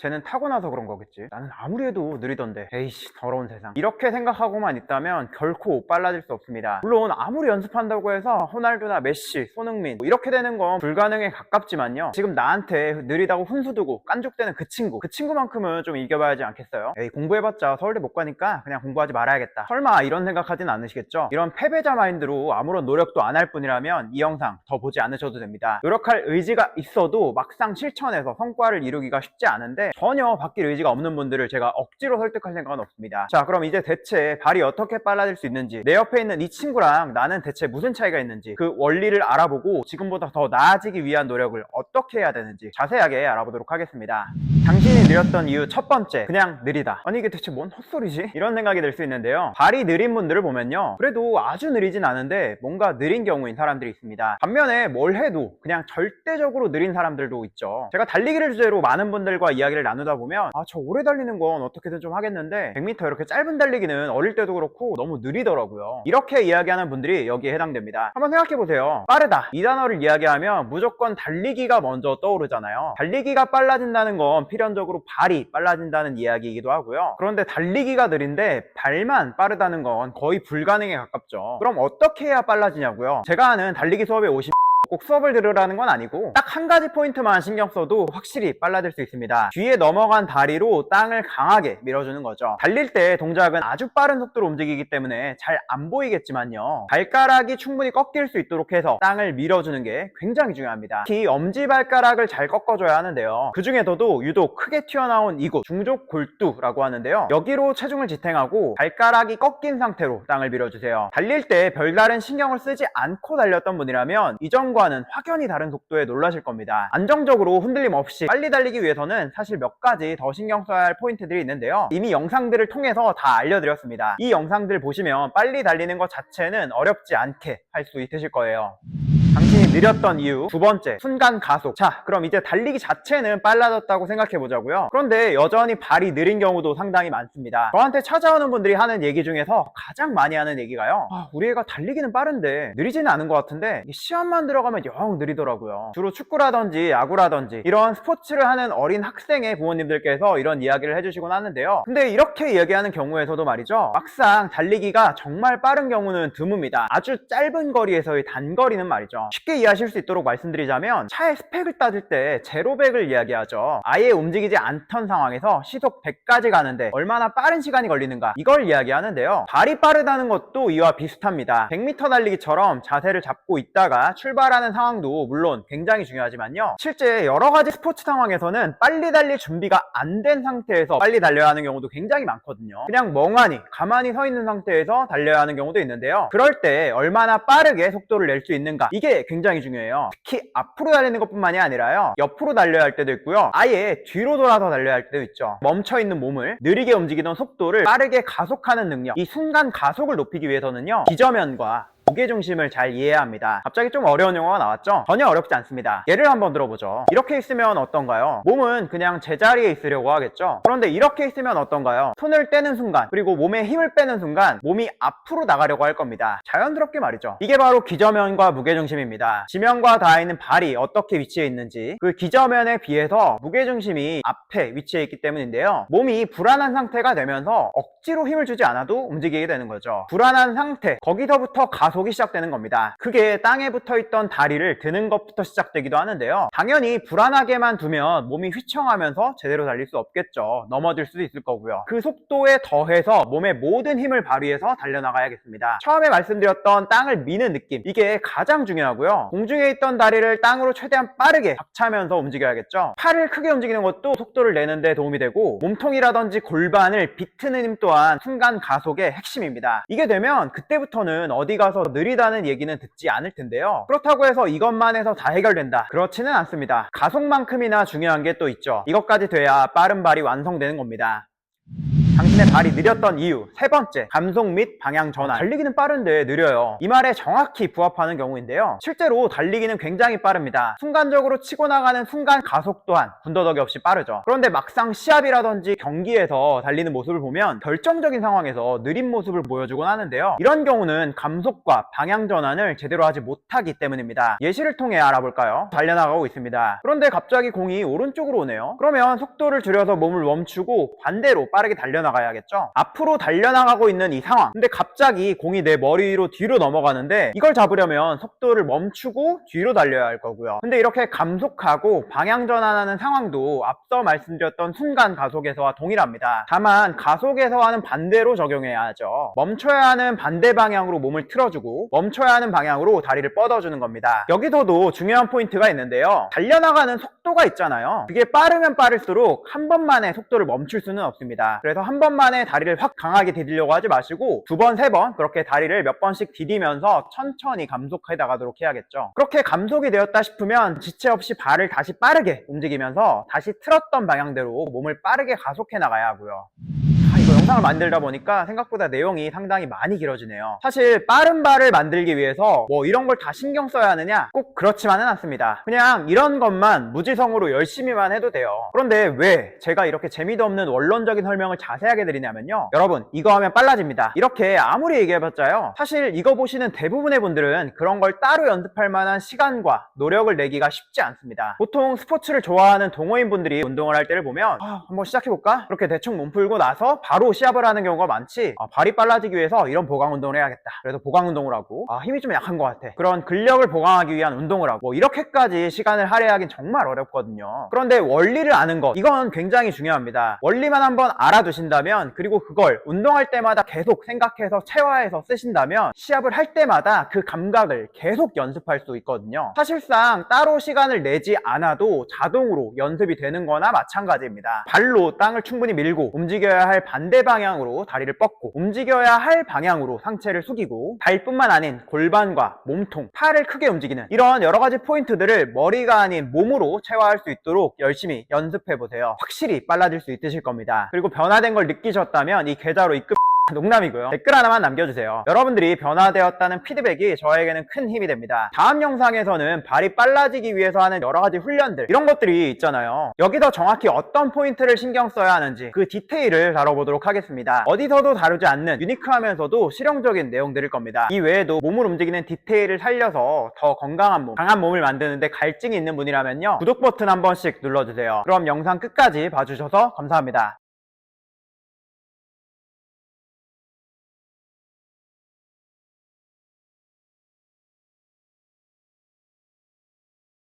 쟤는 타고나서 그런 거겠지. 나는 아무리 해도 느리던데. 에이씨, 더러운 세상. 이렇게 생각하고만 있다면 결코 빨라질 수 없습니다. 물론 아무리 연습한다고 해서 호날두나 메시, 손흥민 뭐 이렇게 되는 건 불가능에 가깝지만요. 지금 나한테 느리다고 훈수 두고 깐족대는 그 친구. 그 친구만큼은 좀 이겨봐야지 않겠어요? 에이, 공부해봤자 서울대 못 가니까 그냥 공부하지 말아야겠다. 설마 이런 생각하진 않으시겠죠? 이런 패배자 마인드로 아무런 노력도 안 할 뿐이라면 이 영상 더 보지 않으셔도 됩니다. 노력할 의지가 있어도 막상 실천해서 성과를 이루기가 쉽지 않은데 전혀 바뀔 의지가 없는 분들을 제가 억지로 설득할 생각은 없습니다. 자, 그럼 이제 대체 발이 어떻게 빨라질 수 있는지, 내 옆에 있는 이 친구랑 나는 대체 무슨 차이가 있는지, 그 원리를 알아보고 지금보다 더 나아지기 위한 노력을 어떻게 해야 되는지 자세하게 알아보도록 하겠습니다. 당신이 느렸던 이유 첫 번째, 그냥 느리다. 아니, 이게 대체 뭔 헛소리지? 이런 생각이 들 수 있는데요. 발이 느린 분들을 보면요. 그래도 아주 느리진 않은데 뭔가 느린 경우인 사람들이 있습니다. 반면에 뭘 해도 그냥 절대적으로 느린 사람들도 있죠. 제가 달리기를 주제로 많은 분들과 이야기를 나누다 보면 아, 저 오래 달리는 건 어떻게든 좀 하겠는데 100m 이렇게 짧은 달리기는 어릴 때도 그렇고 너무 느리더라고요. 이렇게 이야기하는 분들이 여기에 해당됩니다. 한번 생각해 보세요. 빠르다. 이 단어를 이야기하면 무조건 달리기가 먼저 떠오르잖아요. 달리기가 빨라진다는 건 필연적으로 발이 빨라진다는 이야기이기도 하고요. 그런데 달리기가 느린데 발만 빠르다는 건 거의 불가능에 가깝죠. 그럼 어떻게 해야 빨라지냐고요? 제가 아는 달리기 수업에 오신 꼭 수업을 들으라는 건 아니고 딱 한 가지 포인트만 신경 써도 확실히 빨라질 수 있습니다. 뒤에 넘어간 다리로 땅을 강하게 밀어주는 거죠. 달릴 때 동작은 아주 빠른 속도로 움직이기 때문에 잘 안 보이겠지만요. 발가락이 충분히 꺾일 수 있도록 해서 땅을 밀어주는 게 굉장히 중요합니다. 특히 엄지발가락을 잘 꺾어줘야 하는데요. 그 중에서도 유독 크게 튀어나온 이곳 중족 골두라고 하는데요. 여기로 체중을 지탱하고 발가락이 꺾인 상태로 땅을 밀어주세요. 달릴 때 별다른 신경을 쓰지 않고 달렸던 분이라면 이전과 는 확연히 다른 속도에 놀라실 겁니다. 안정적으로 흔들림 없이 빨리 달리기 위해서는 사실 몇 가지 더 신경 써야 할 포인트들이 있는데요. 이미 영상들을 통해서 다 알려드렸습니다. 이 영상들 보시면 빨리 달리는 것 자체는 어렵지 않게 할 수 있으실 거예요. 느렸던 이유. 두 번째 순간 가속. 자 그럼 이제 달리기 자체는 빨라졌다고 생각해 보자고요. 그런데 여전히 발이 느린 경우도 상당히 많습니다. 저한테 찾아오는 분들이 하는 얘기 중에서 가장 많이 하는 얘기가요. 아, 우리 애가 달리기는 빠른데 느리지는 않은 것 같은데 이 시합만 들어가면 영 느리더라고요. 주로 축구라든지 야구라든지 이런 스포츠를 하는 어린 학생의 부모님들께서 이런 이야기를 해주시곤 하는데요. 근데 이렇게 이야기하는 경우에서도 말이죠. 막상 달리기가 정말 빠른 경우는 드뭅니다. 아주 짧은 거리에서의 단거리는 말이죠. 쉽게 이해하실 수 있도록 말씀드리자면 차의 스펙을 따질 때 제로백을 이야기하죠. 아예 움직이지 않던 상황에서 시속 100까지 가는데 얼마나 빠른 시간이 걸리는가 이걸 이야기하는데요. 발이 빠르다는 것도 이와 비슷합니다. 100m 달리기처럼 자세를 잡고 있다가 출발하는 상황도 물론 굉장히 중요하지만요. 실제 여러 가지 스포츠 상황에서는 빨리 달릴 준비가 안 된 상태에서 빨리 달려야 하는 경우도 굉장히 많거든요. 그냥 멍하니 가만히 서 있는 상태에서 달려야 하는 경우도 있는데요. 그럴 때 얼마나 빠르게 속도를 낼 수 있는가 이게 굉장히 중요해요. 특히 앞으로 달리는 것뿐만이 아니라요. 옆으로 달려야 할 때도 있고요. 아예 뒤로 돌아서 달려야 할 때도 있죠. 멈춰 있는 몸을 느리게 움직이던 속도를 빠르게 가속하는 능력. 이 순간 가속을 높이기 위해서는요. 기저면과 무게중심을 잘 이해해야 합니다. 갑자기 좀 어려운 용어가 나왔죠? 전혀 어렵지 않습니다. 예를 한번 들어보죠. 이렇게 있으면 어떤가요? 몸은 그냥 제자리에 있으려고 하겠죠? 그런데 이렇게 있으면 어떤가요? 손을 떼는 순간, 그리고 몸에 힘을 빼는 순간 몸이 앞으로 나가려고 할 겁니다. 자연스럽게 말이죠. 이게 바로 기저면과 무게중심입니다. 지면과 닿아 있는 발이 어떻게 위치해 있는지 그 기저면에 비해서 무게중심이 앞에 위치해 있기 때문인데요. 몸이 불안한 상태가 되면서 억지로 힘을 주지 않아도 움직이게 되는 거죠. 불안한 상태, 거기서부터 가속 이 시작되는 겁니다. 그게 땅에 붙어 있던 다리를 드는 것부터 시작되기도 하는데요. 당연히 불안하게만 두면 몸이 휘청하면서 제대로 달릴 수 없겠죠. 넘어질 수도 있을 거고요. 그 속도에 더해서 몸의 모든 힘을 발휘해서 달려나가야겠습니다. 처음에 말씀드렸던 땅을 미는 느낌, 이게 가장 중요하고요. 공중에 있던 다리를 땅으로 최대한 빠르게 박차면서 움직여야겠죠. 팔을 크게 움직이는 것도 속도를 내는데 도움이 되고 몸통이라든지 골반을 비트는 힘 또한 순간 가속의 핵심입니다. 이게 되면 그때부터는 어디 가서 느리다는 얘기는 듣지 않을 텐데요. 그렇다고 해서 이것만 해서 다 해결된다. 그렇지는 않습니다. 가속만큼이나 중요한 게 또 있죠. 이것까지 돼야 빠른 발이 완성되는 겁니다. 때문에 발이 느렸던 이유 세 번째 감속 및 방향 전환. 달리기는 빠른데 느려요. 이 말에 정확히 부합하는 경우인데요. 실제로 달리기는 굉장히 빠릅니다. 순간적으로 치고 나가는 순간 가속 또한 군더더기 없이 빠르죠. 그런데 막상 시합이라든지 경기에서 달리는 모습을 보면 결정적인 상황에서 느린 모습을 보여주곤 하는데요. 이런 경우는 감속과 방향 전환을 제대로 하지 못하기 때문입니다. 예시를 통해 알아볼까요? 달려나가고 있습니다. 그런데 갑자기 공이 오른쪽으로 오네요. 그러면 속도를 줄여서 몸을 멈추고 반대로 빠르게 달려나가 야겠죠? 앞으로 달려나가고 있는 이 상황. 근데 갑자기 공이 내 머리 위로 뒤로 넘어가는데 이걸 잡으려면 속도를 멈추고 뒤로 달려야 할 거고요. 근데 이렇게 감속하고 방향 전환하는 상황도 앞서 말씀드렸던 순간 가속에서와 동일합니다. 다만 가속에서와는 반대로 적용해야 하죠. 멈춰야 하는 반대 방향으로 몸을 틀어주고 멈춰야 하는 방향으로 다리를 뻗어주는 겁니다. 여기서도 중요한 포인트가 있는데요. 달려나가는 속도가 있잖아요. 그게 빠르면 빠를수록 한 번만에 속도를 멈출 수는 없습니다. 그래서 한번 만에 다리를 확 강하게 디디려고 하지 마시고 두 번, 세 번 그렇게 다리를 몇 번씩 디디면서 천천히 감속해 나가도록 해야겠죠. 그렇게 감속이 되었다 싶으면 지체 없이 발을 다시 빠르게 움직이면서 다시 틀었던 방향대로 몸을 빠르게 가속해 나가야 하고요 영상을 만들다 보니까 생각보다 내용이 상당히 많이 길어지네요. 사실 빠른 발을 만들기 위해서 뭐 이런 걸 다 신경 써야 하느냐? 꼭 그렇지만은 않습니다. 그냥 이런 것만 무지성으로 열심히만 해도 돼요. 그런데 왜 제가 이렇게 재미도 없는 원론적인 설명을 자세하게 드리냐면요. 여러분, 이거 하면 빨라집니다. 이렇게 아무리 얘기해봤자요. 사실 이거 보시는 대부분의 분들은 그런 걸 따로 연습할 만한 시간과 노력을 내기가 쉽지 않습니다. 보통 스포츠를 좋아하는 동호인분들이 운동을 할 때를 보면 아, 한번 시작해볼까? 이렇게 대충 몸 풀고 나서 바로 시합을 하는 경우가 많지 아, 발이 빨라지기 위해서 이런 보강 운동을 해야겠다. 그래서 보강 운동을 하고 아, 힘이 좀 약한 것 같아. 그런 근력을 보강하기 위한 운동을 하고 뭐 이렇게까지 시간을 할애하긴 정말 어렵거든요. 그런데 원리를 아는 것 이건 굉장히 중요합니다. 원리만 한번 알아두신다면 그리고 그걸 운동할 때마다 계속 생각해서 체화해서 쓰신다면 시합을 할 때마다 그 감각을 계속 연습할 수 있거든요. 사실상 따로 시간을 내지 않아도 자동으로 연습이 되는 거나 마찬가지입니다. 발로 땅을 충분히 밀고 움직여야 할 방향으로 다리를 뻗고 움직여야 할 방향으로 상체를 숙이고 발뿐만 아닌 골반과 몸통, 팔을 크게 움직이는 이런 여러 가지 포인트들을 머리가 아닌 몸으로 체화할 수 있도록 열심히 연습해 보세요. 확실히 빨라질 수 있으실 겁니다. 그리고 변화된 걸 느끼셨다면 이 계좌로 입금 농담이고요. 댓글 하나만 남겨주세요. 여러분들이 변화되었다는 피드백이 저에게는 큰 힘이 됩니다. 다음 영상에서는 발이 빨라지기 위해서 하는 여러 가지 훈련들 이런 것들이 있잖아요. 여기서 정확히 어떤 포인트를 신경 써야 하는지 그 디테일을 다뤄보도록 하겠습니다. 어디서도 다루지 않는 유니크하면서도 실용적인 내용들일 겁니다. 이 외에도 몸을 움직이는 디테일을 살려서 더 건강한 몸, 강한 몸을 만드는데 갈증이 있는 분이라면요. 구독 버튼 한 번씩 눌러주세요. 그럼 영상 끝까지 봐주셔서 감사합니다.